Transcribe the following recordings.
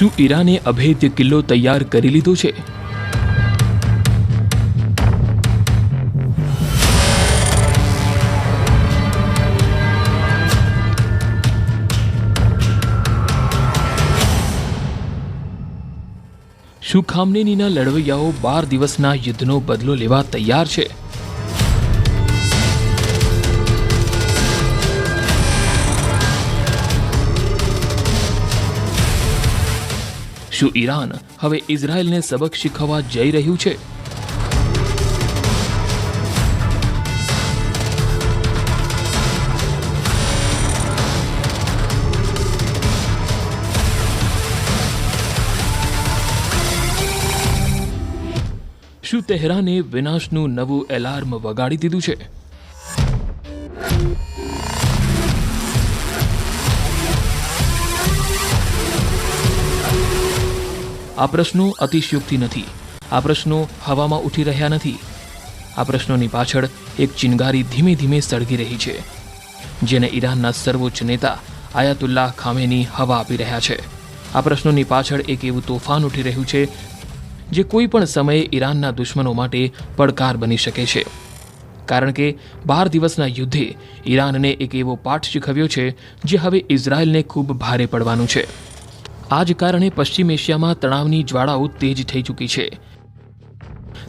શું ઈરાને અભેદ્ય કિલ્લો તૈયાર કરી લીધો છે? શું ખામનેનીના લડવૈયાઓ બાર દિવસના યુદ્ધનો બદલો લેવા તૈયાર છે? શું ઈરાન હવે ઇઝરાયલને સબક શીખવવા જઈ રહ્યું છે. શું તેહરાને વિનાશનું નવું એલાર્મ વગાડી દીધું છે? આ પ્રશ્નો અતિશયોક્તિ નથી. આ પ્રશ્નો હવામાં ઉઠી રહ્યા નથી. આ પ્રશ્નોની પાછળ એક ચિનગારી ધીમે ધીમે સળગી રહી છે, જેને ઈરાનના સર્વોચ્ચ નેતા આયાતુલ્લાહ ખામેની હવા આપી રહ્યા છે. આ પ્રશ્નોની પાછળ એક એવું તોફાન ઉઠી રહ્યું છે, જે કોઈ પણ સમયે ઈરાનના દુશ્મનો માટે પડકાર બની શકે છે. કારણ કે બાર દિવસના યુદ્ધે ઈરાનને એક એવો પાઠ શીખવ્યો છે, જે હવે ઇઝરાયલને ખૂબ ભારે પડવાનું છે. આ જ કારણે પશ્ચિમ એશિયામાં તણાવની જ્વાળાઓ તેજ થઈ ચૂકી છે.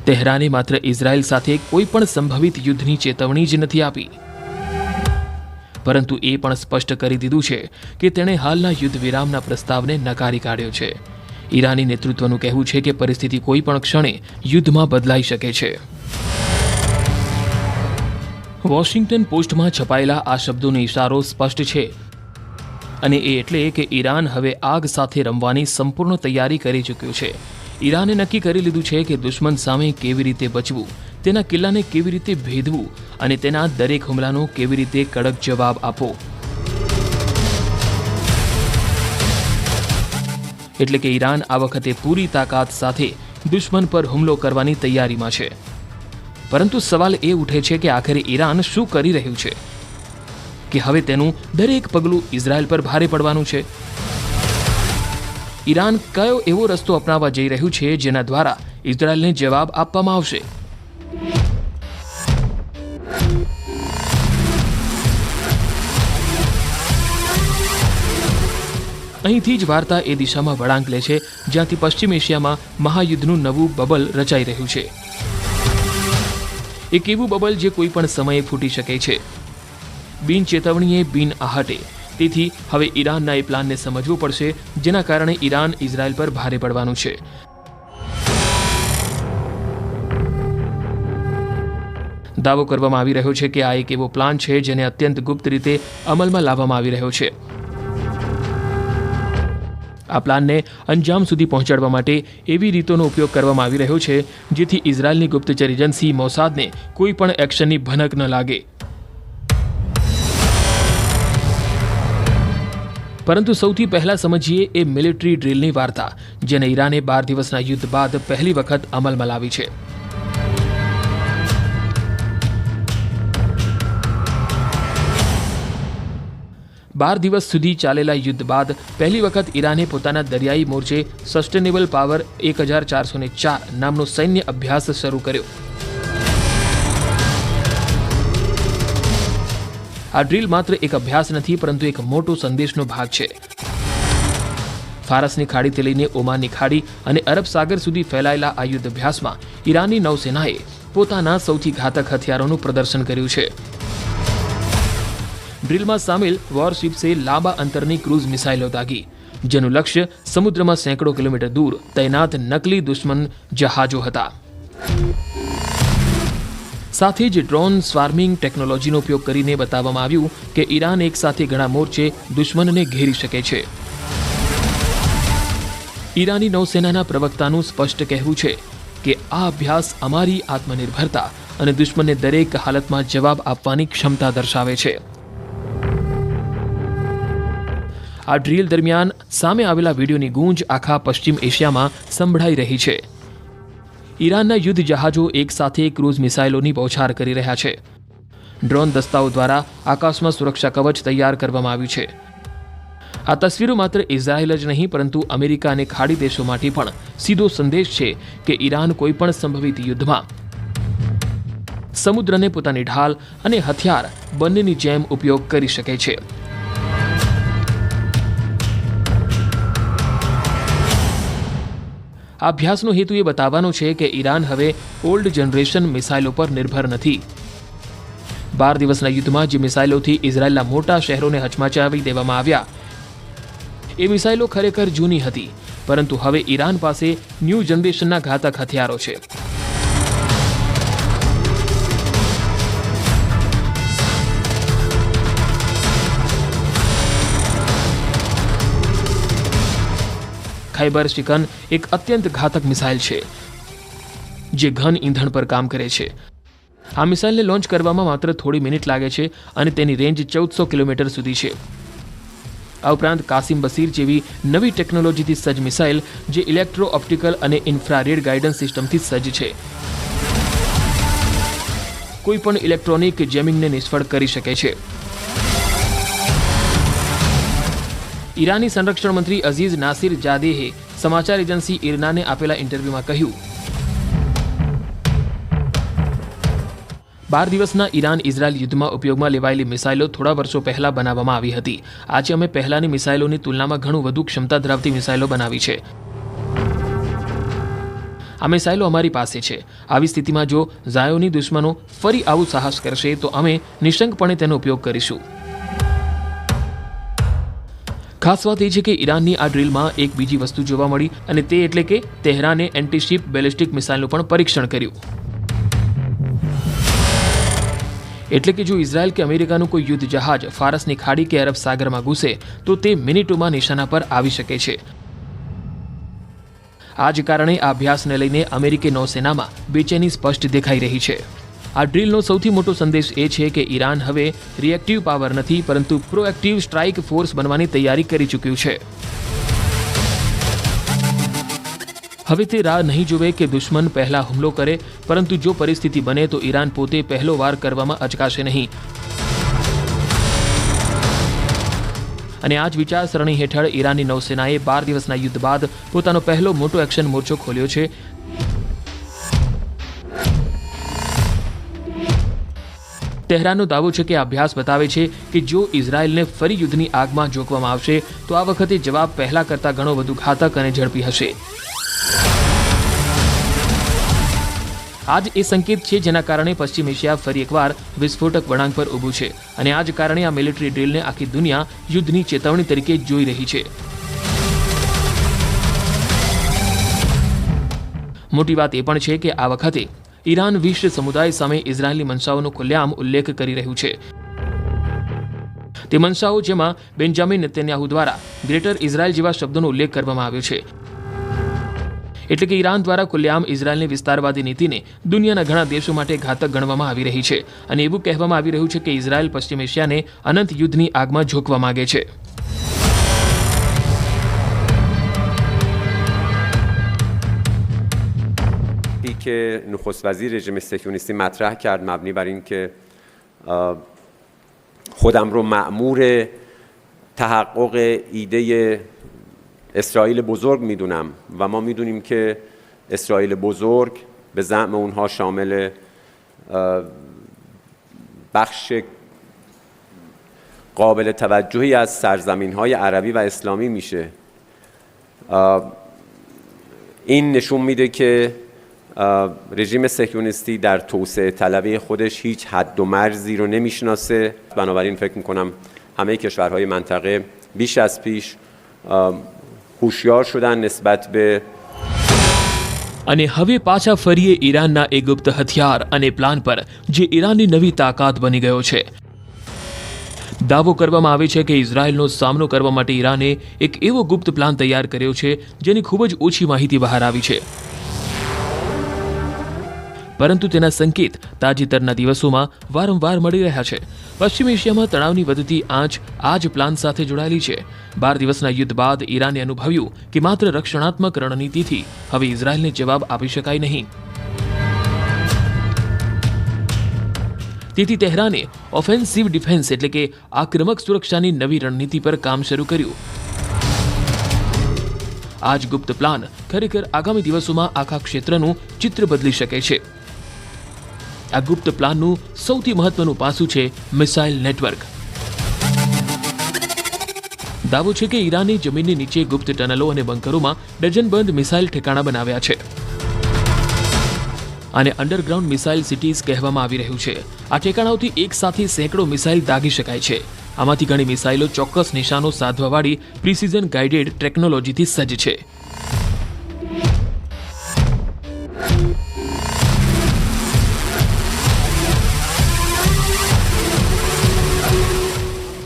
તેહરાને માત્ર ઇઝરાયલ સાથે કોઈ પણ સંભવિત યુદ્ધની ચેતવણી જ નથી આપી. પરંતુ એ પણ સ્પષ્ટ કરી દીધું છે કે તેણે હાલના યુદ્ધ વિરામના પ્રસ્તાવને નકારી કાઢ્યો છે. ઈરાની નેતૃત્વનું કહેવું છે કે પરિસ્થિતિ કોઈ પણ ક્ષણે યુદ્ધમાં બદલાઈ શકે છે. વોશિંગ્ટન પોસ્ટમાં છપાયેલા આ શબ્દોનો ઇશારો સ્પષ્ટ છે. અને એ એટલે કે ઈરાન હવે આગ સાથે રમવાની સંપૂર્ણ તૈયારી કરી ચૂક્યું છે. ઈરાને નક્કી કરી લીધું છે કે દુશ્મન સામે કેવી રીતે બચવું, તેના કિલ્લાને કેવી રીતે ભેદવું અને તેના દરેક હુમલાનો કેવી રીતે કડક જવાબ આપવો. એટલે કે ઈરાન આ વખતે પૂરી તાકાત સાથે દુશ્મન પર હુમલો કરવાની તૈયારીમાં છે. પરંતુ સવાલ એ ઉઠે છે કે આખરે ઈરાન શું કરી રહ્યું છે? કે હવે તેનું દરેક પગલું ઇઝરાયલ પર ભારે પડવાનું છે. ઈરાન કયો એવો રસ્તો અપનાવવા જઈ રહ્યું છે જેના દ્વારા ઇઝરાયલને જવાબ આપવામાં આવશે? અહીંથી જ વાર્તા એ દિશામાં વળાંક લે છે, જ્યાંથી પશ્ચિમ એશિયામાં મહાયુદ્ધનું નવું બબલ રચાઈ રહ્યું છે. એક એવું બબલ જે કોઈ પણ સમયે ફૂટી શકે છે. બિન ચેતવણીએ બિન આહટે. તેથી હવે ઈરાનના એ પ્લાનને સમજવું પડશે, જેના કારણે ઈરાન ઇઝરાયલ પર ભારે પડવાનું છે. દાવો કરવામાં આવી રહ્યો છે કે આ એક એવો પ્લાન છે, જેને અત્યંત ગુપ્ત રીતે અમલમાં લાવવામાં આવી રહ્યો છે. આ પ્લાનને અંજામ સુધી પહોંચાડવા માટે એવી રીતોનો ઉપયોગ કરવામાં આવી રહ્યો છે, જેથી ઇઝરાયલની ગુપ્તચર એજન્સી મોસાદને કોઈ પણ એક્શનની ભનક ન લાગે. પરંતુ સૌથી પહેલા સમજીએ એ મિલિટરી ડ્રીલની વાર્તા, જેને ઈરાને બાર દિવસના યુદ્ધ બાદ પહેલી વખત અમલમાં લાવી છે. બાર દિવસ સુધી ચાલેલા યુદ્ધ બાદ પહેલી વખત ઈરાને પોતાના દરિયાઈ મોરચે સસ્ટેનેબલ પાવર એક હજાર ચારસો ચાર નામનો સૈન્ય અભ્યાસ શરૂ કર્યો. આ ડ્રીલ માત્ર એક અભ્યાસ નથી, પરંતુ એક મોટો સંદેશનો ભાગ છે. ફારસની ખાડીથી લઈને ઓમાનની ખાડી અને અરબ સાગર સુધી ફેલાયેલા આ યુદ્ધ અભ્યાસમાં ઈરાની નૌસેનાએ પોતાના સૌથી ઘાતક હથિયારોનું પ્રદર્શન કર્યું છે. ડ્રીલમાં સામેલ વોરશિપ્સે લાંબા અંતરની ક્રૂઝ મિસાઇલો દાગી, જેનું લક્ષ્ય સમુદ્રમાં સેંકડો કિલોમીટર દૂર તૈનાત નકલી દુશ્મન જહાજો હતા. સાથે જ ડ્રોન સ્વાર્મિંગ ટેકનોલોજીનો ઉપયોગ કરીને બતાવવામાં આવ્યું કે ઈરાન એક સાથે ઘણા મોરચે દુશ્મનને ઘેરી શકે છે. ઈરાની નૌસેનાના પ્રવક્તાનું સ્પષ્ટ કહેવું છે કે આ અભ્યાસ અમારી આત્મનિર્ભરતા અને દુશ્મનને દરેક હાલતમાં જવાબ આપવાની ક્ષમતા દર્શાવે છે. આ ડ્રીલ દરમિયાન સામે આવેલા વિડીયોની ગૂંજ આખા પશ્ચિમ એશિયામાં સંભળાઈ રહી છે. ઈરાનના યુદ્ધ જહાજો એક સાથે ક્રૂઝ મિસાઇલોની બૌછાર કરી રહ્યા છે. ડ્રોન દસ્તાઓ દ્વારા આકાશમાં સુરક્ષા કવચ તૈયાર કરવામાં આવ્યું છે. આ તસવીરો માત્ર ઇઝરાયેલ જ નહીં, પરંતુ અમેરિકા અને ખાડી દેશો માટે પણ સીધો સંદેશ છે કે ઈરાન કોઈપણ સંભવિત યુદ્ધમાં સમુદ્રને પોતાની ઢાલ અને હથિયાર બંનેની જેમ ઉપયોગ કરી શકે છે. આ અભ્યાસનો હેતુ એ બતાવવાનો છે કે ઈરાન હવે ઓલ્ડ જનરેશન મિસાઇલો પર નિર્ભર નથી. બાર દિવસના યુદ્ધમાં જે મિસાઇલોથી ઇઝરાયેલના મોટા શહેરોને હચમચાવી દેવામાં આવ્યા. એ મિસાઇલો ખરેખર જૂની હતી, પરંતુ હવે ઈરાન પાસે ન્યૂ જનરેશનના ઘાતક હથિયારો છે. ખૈબર શિકન એક અત્યંત ઘાતક મિસાઇલ છે, જે ઘન ઈંધણ પર કામ કરે છે. આ મિસાઇલને લોન્ચ કરવામાં માત્ર થોડી મિનિટ લાગે છે અને તેની રેન્જ ચૌદસો કિલોમીટર સુધી છે. આ ઉપરાંત કાસિમ બસીર જેવી નવી ટેકનોલોજીથી સજ્જ મિસાઇલ, જે ઇલેક્ટ્રો ઓપ્ટિકલ અને ઇન્ફ્રારેડ ગાઇડન્સ સિસ્ટમથી સજ્જ છે. કોઈ પણ ઇલેક્ટ્રોનિક જેમિંગને નિષ્ફળ કરી શકે છે. ઈરાની સંરક્ષણ મંત્રી અઝીઝ નાસિર જાદેહે સમાચાર એજન્સી ઇરનાને આપેલા ઇન્ટરવ્યુમાં કહ્યું. બાર દિવસના ઈરાન ઇઝરાયલ યુદ્ધમાં ઉપયોગમાં લેવાયેલી મિસાઇલો થોડા વર્ષો પહેલા બનાવવામાં આવી હતી. આજે અમે પહેલાની મિસાઇલોની તુલનામાં ઘણું વધુ ક્ષમતા ધરાવતી મિસાઇલો બનાવી છે. આ મિસાઇલો અમારી પાસે છે. આવી સ્થિતિમાં જો ઝાયોની દુશ્મનો ફરી આવું સાહસ કરશે, તો અમે નિશંકપણે તેનો ઉપયોગ કરીશું. ખાસ વાત એ છે કે ઈરાનની આ ડ્રીલમાં એક બીજી વસ્તુ જોવા મળી અને તે એટલે કે તેહરાને એન્ટીશિપ બેલિસ્ટિક મિસાઇલનું પણ પરીક્ષણ કર્યું. એટલે કે જો ઇઝરાયલ કે અમેરિકાનું કોઈ યુદ્ધ જહાજ ફારસની ખાડી કે અરબ સાગરમાં ઘૂસે, તો તે મિનિટોમાં નિશાના પર આવી શકે છે. આ જ કારણે આ અભ્યાસને લઈને અમેરિકી નૌસેનામાં બેચેની સ્પષ્ટ દેખાઈ રહી છે. આ ડ્રીલનો સૌથી મોટો સંદેશ એ છે કે ઈરાન હવે રિએક્ટિવ પાવર નથી, પરંતુ પ્રોએક્ટિવ સ્ટ્રાઇક ફોર્સ બનવાની તૈયારી કરી ચૂક્યું છે. હવે તે રાહ નહીં જોવે કે દુશ્મન પહેલા હુમલો કરે, પરંતુ જો પરિસ્થિતિ બને તો ઈરાન પોતે પહેલો વાર કરવામાં અચકાશે નહીં. અને આ જ વિચારસરણી હેઠળ ઈરાનની નૌસેનાએ બાર દિવસના યુદ્ધ બાદ પોતાનો પહેલો મોટો એક્શન મોરચો ખોલ્યો છે. તેહરાનનો દાવો છે કે અભ્યાસ બતાવે છે કે જો ઇઝરાયલને ફરી યુદ્ધની આગમાં ઝોકવામાં આવશે, તો આ વખતે જવાબ પહેલા કરતાં ઘણો વધુ ઘાતક અને ઝડપી હશે. આજ એ સંકેત છે જેના કારણે પશ્ચિમ એશિયા ફરી એકવાર વિસ્ફોટક વળાંક પર ઊભું છે અને આ જ કારણે આ મિલિટરી ડ્રીલને આખી દુનિયા યુદ્ધની ચેતવણી તરીકે જોઈ રહી છે. મોટી વાત એ પણ છે કે આ વખતે ઈરાન વિશ્વ સમુદાય સામે ઇઝરાયેલની મનસાઓનો ખુલ્લેઆમ ઉલ્લેખ કરી રહ્યું છે. તે મનસાઓ જેમાં બેન્જામિન નેતન્યાહુ દ્વારા ગ્રેટર ઇઝરાયલ જેવા શબ્દોનો ઉલ્લેખ કરવામાં આવ્યો છે. એટલે કે ઈરાન દ્વારા ખુલ્લેઆમ ઇઝરાયલની વિસ્તારવાદી નીતિને દુનિયાના ઘણા દેશો માટે ઘાતક ગણવામાં આવી રહી છે અને એવું કહેવામાં આવી રહ્યું છે કે ઇઝરાયલ પશ્ચિમ એશિયાને અનંત યુદ્ધની આગમાં ઝોકવા માગે છે. که نخست وزیر رژیم صهیونیستی مطرح کرد مبنی بر اینکه خودم رو مأمور تحقق ایده اسرائیل بزرگ می‌دونم و ما می‌دونیم که اسرائیل بزرگ به زعم اونها شامل بخش قابل توجهی از سرزمین های عربی و اسلامی میشه. این نشون میده که رژیم سهیونیستی در توسعه طلبی خودش هیچ حد و مرزی رو نمیشناسه بنابراین فکر میکنم همه کشورهای منطقه بیش از پیش آه، هوشیار شدن نسبت به અને હવે પાછા ફરીએ ઈરાનના એ ગુપ્ત હથિયાર અને પ્લાન પર જે ઈરાનની નવી તાકાત બની ગયો છે દાવો કરવામાં આવે છે કે ઇઝરાયલનો સામનો કરવા માટે ઈરાને એક એવો ગુપ્ત પ્લાન તૈયાર કર્યો છે જેની ખૂબ જ ઓછી માહિતી બહાર આવી છે પરંતુ તેના સંકેત તાજેતરના દિવસોમાં વારંવાર મળી રહ્યા છે. પશ્ચિમ એશિયામાં તણાવની વધતી આંચ આ જ પ્લાન સાથે જોડાયેલી છે. બાર દિવસના યુદ્ધ બાદ ઈરાને અનુભવ્યું કે માત્ર રક્ષણાત્મક રણનીતિથી હવે ઇઝરાયલને જવાબ આપી શકાય નહીં. તેથી તેહરાને ઓફેન્સિવ ડિફેન્સ એટલે કે આક્રમક સુરક્ષાની નવી રણનીતિ પર કામ શરૂ કર્યું. આ જ ગુપ્ત પ્લાન ખરેખર આગામી દિવસોમાં આખા ક્ષેત્રનું ચિત્ર બદલી શકે છે. આ ગુપ્ત પ્લાનનું સૌથી મહત્વનું પાસું છે મિસાઇલ નેટવર્ક. દાવો છે કે ઈરાને જમીનની નીચે ગુપ્ત ટનલો અને બંકરોમાં ડઝનબંધ મિસાઇલ ઠેકાણા બનાવ્યા છે. આને અંડરગ્રાઉન્ડ મિસાઇલ સિટીઝ કહેવામાં આવી રહ્યું છે. આ ઠેકાણાઓથી એક સાથે સેંકડો મિસાઇલ દાગી શકાય છે. આમાંથી ઘણી મિસાઇલો ચોક્કસ નિશાનો સાધવાવાળી પ્રિસિઝન ગાઇડેડ ટેકનોલોજીથી સજ્જ છે.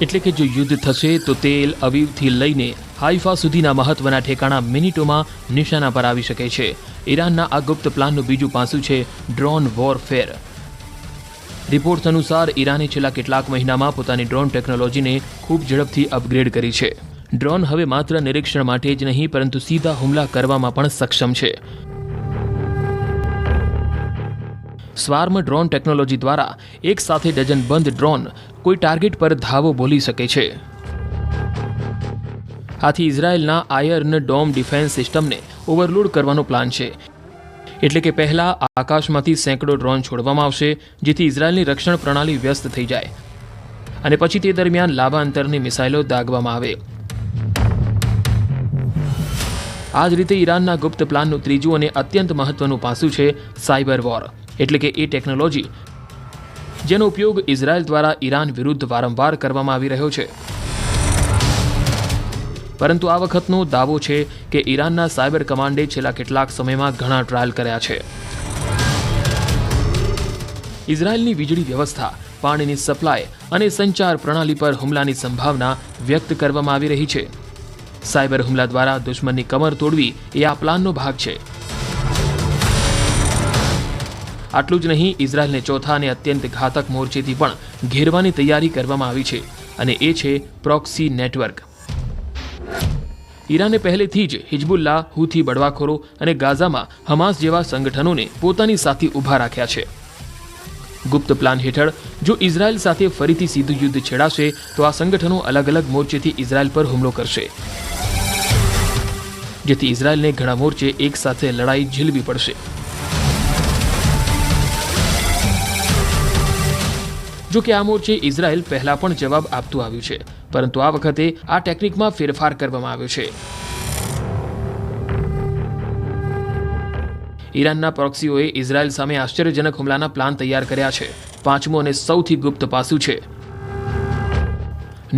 એટલે કે જો યુદ્ધ થશે, તો તેલ અવીવથી લઈને હાઈફા સુધીના મહત્વના ઠેકાણા મિનિટોમાં નિશાના પર આવી શકે છે. ઈરાનના આ ગુપ્ત પ્લાનનું બીજું પાસું છે ડ્રોન વોરફેર. રિપોર્ટ્સ અનુસાર, ઈરાને છેલ્લા કેટલાક મહિનામાં પોતાની ડ્રોન ટેકનોલોજીને ખૂબ ઝડપથી અપગ્રેડ કરી છે. ડ્રોન હવે માત્ર નિરીક્ષણ માટે જ નહીં, પરંતુ સીધા હુમલા કરવામાં પણ સક્ષમ છે. સ્વાર્મ ડ્રોન ટેકનોલોજી દ્વારા એક સાથે ડઝન બંધ ડ્રોન કોઈ ટાર્ગેટ પર ધાવો બોલી શકે છે. આથી ઇઝરાયેલના આયર્ન ડોમ ડિફેન્સ સિસ્ટમને ઓવરલોડ કરવાનો પ્લાન છે. એટલે કે પહેલા આકાશમાંથી સેંકડો ડ્રોન છોડવામાં આવશે, જેથી ઇઝરાયેલની રક્ષણ પ્રણાલી વ્યસ્ત થઈ જાય. અને પછી તે દરમિયાન લાંબા અંતરની મિસાઇલો દાગવામાં આવે. આ જ રીતે ઈરાનના ગુપ્ત પ્લાનનું ત્રીજું અને અત્યંત મહત્વનું પાસું છે સાયબર વોર. એટલે કે એ ટેકનોલોજી, જેનો ઉપયોગ ઇઝરાયલ દ્વારા ઈરાન વિરુદ્ધ વારંવાર કરવામાં આવી રહ્યો છે. પરંતુ આ વખતનો દાવો છે કે ઈરાનના સાયબર કમાન્ડે છેલ્લા કેટલાક સમયમાં ઘણા ટ્રાયલ કર્યા છે. ઇઝરાયલની વીજળી વ્યવસ્થા, પાણીની સપ્લાય અને સંચાર પ્રણાલી પર હુમલાની સંભાવના વ્યક્ત કરવામાં આવી રહી છે. સાયબર હુમલા દ્વારા દુશ્મનની કમર તોડવી એ આ પ્લાનનો ભાગ છે. આટલું જ નહીં, ઇઝરાયલને ચોથા અને અત્યંત ઘાતક મોરચેથી પણ ઘેરવાની તૈયારી કરવામાં આવી છે અને એ છે પ્રોક્સી નેટવર્ક. ઈરાને પહેલેથી જ હિજબુલ્લા હુથી બળવાખોરો અને ગાઝામાં હમાસ જેવા સંગઠનોને પોતાની સાથે ઊભા રાખ્યા છે. ગુપ્ત પ્લાન હેઠળ જો ઇઝરાયલ સાથે ફરીથી સીધું યુદ્ધ છેડાશે, તો આ સંગઠનો અલગ અલગ મોરચેથી ઇઝરાયલ પર હુમલો કરશે. જેથી ઇઝરાયલને ઘણા મોરચે એક સાથે લડાઈ ઝીલવી પડશે. જો કે આ મોરચે ઇઝરાયલ પહેલા પણ જવાબ આપતું આવ્યું છે, પરંતુ આ વખતે આ ટેકનિકમાં ફેરફાર કરવામાં આવ્યો છે. ઈરાનના પ્રોક્સીઓએ ઇઝરાયલ સામે આશ્ચર્યજનક હુમલાના પ્લાન તૈયાર કર્યા છે. પાંચમું અને સૌથી ગુપ્ત પાસું છે.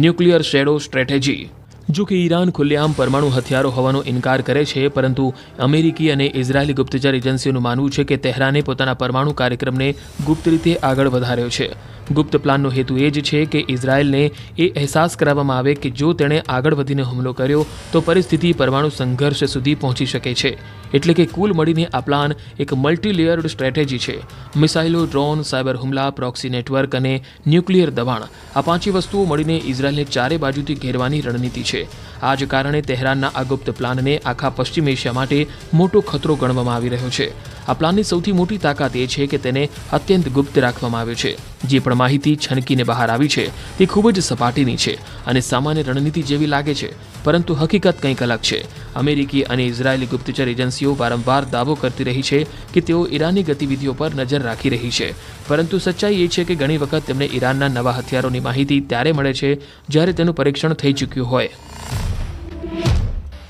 Nuclear shadow strategy. જો કે ઈરાન ખુલ્લેઆમ પરમાણુ હથિયારો હોવાનો ઇનકાર કરે છે, પરંતુ અમેરિકી અને ઇઝરાયેલી ગુપ્તચર એજન્સીઓનું માનવું છે કે તેહરાને પોતાના પરમાણુ કાર્યક્રમને ગુપ્ત રીતે આગળ વધાર્યો છે. ગુપ્ત પ્લાનનો હેતુ એ જ છે કે ઇઝરાયલને એ અહેસાસ કરાવવામાં આવે કે જો તેણે આગળ વધીને હુમલો કર્યો, તો પરિસ્થિતિ પરમાણુ સંઘર્ષ સુધી પહોંચી શકે છે. એટલે કે કુલ મળીને આ પ્લાન એક મલ્ટીલેયર્ડ સ્ટ્રેટેજી છે. મિસાઇલો, ડ્રોન, સાયબર હુમલા, પ્રોક્સી નેટવર્ક અને ન્યુક્લિયર દબાણ આ પાંચી વસ્તુઓ મળીને ઇઝરાયલને ચારે બાજુથી ઘેરવાની રણનીતિ છે. આ જ કારણે તહેરાનના આ ગુપ્ત પ્લાનને આખા પશ્ચિમ એશિયા માટે મોટો ખતરો ગણવામાં આવી રહ્યો છે. આ પ્લાનની સૌથી મોટી તાકાત એ છે કે તેને અત્યંત ગુપ્ત રાખવામાં આવ્યો છે. જે પણ માહિતી છનકીને બહાર આવી છે તે ખૂબ જ સપાટીની છે અને સામાન્ય રણનીતિ જેવી લાગે છે. પરંતુ હકીકત કંઈક અલગ છે. અમેરિકી અને ઇઝરાયેલી ગુપ્તચર એજન્સીઓ વારંવાર દાવો કરતી રહી છે કે તેઓ ઈરાનની ગતિવિધિઓ પર નજર રાખી રહી છે. પરંતુ સચ્ચાઈ એ છે કે ઘણી વખત તેમને ઈરાનના નવા હથિયારોની માહિતી ત્યારે મળે છે જ્યારે તેનું પરીક્ષણ થઈ ચૂક્યું હોય.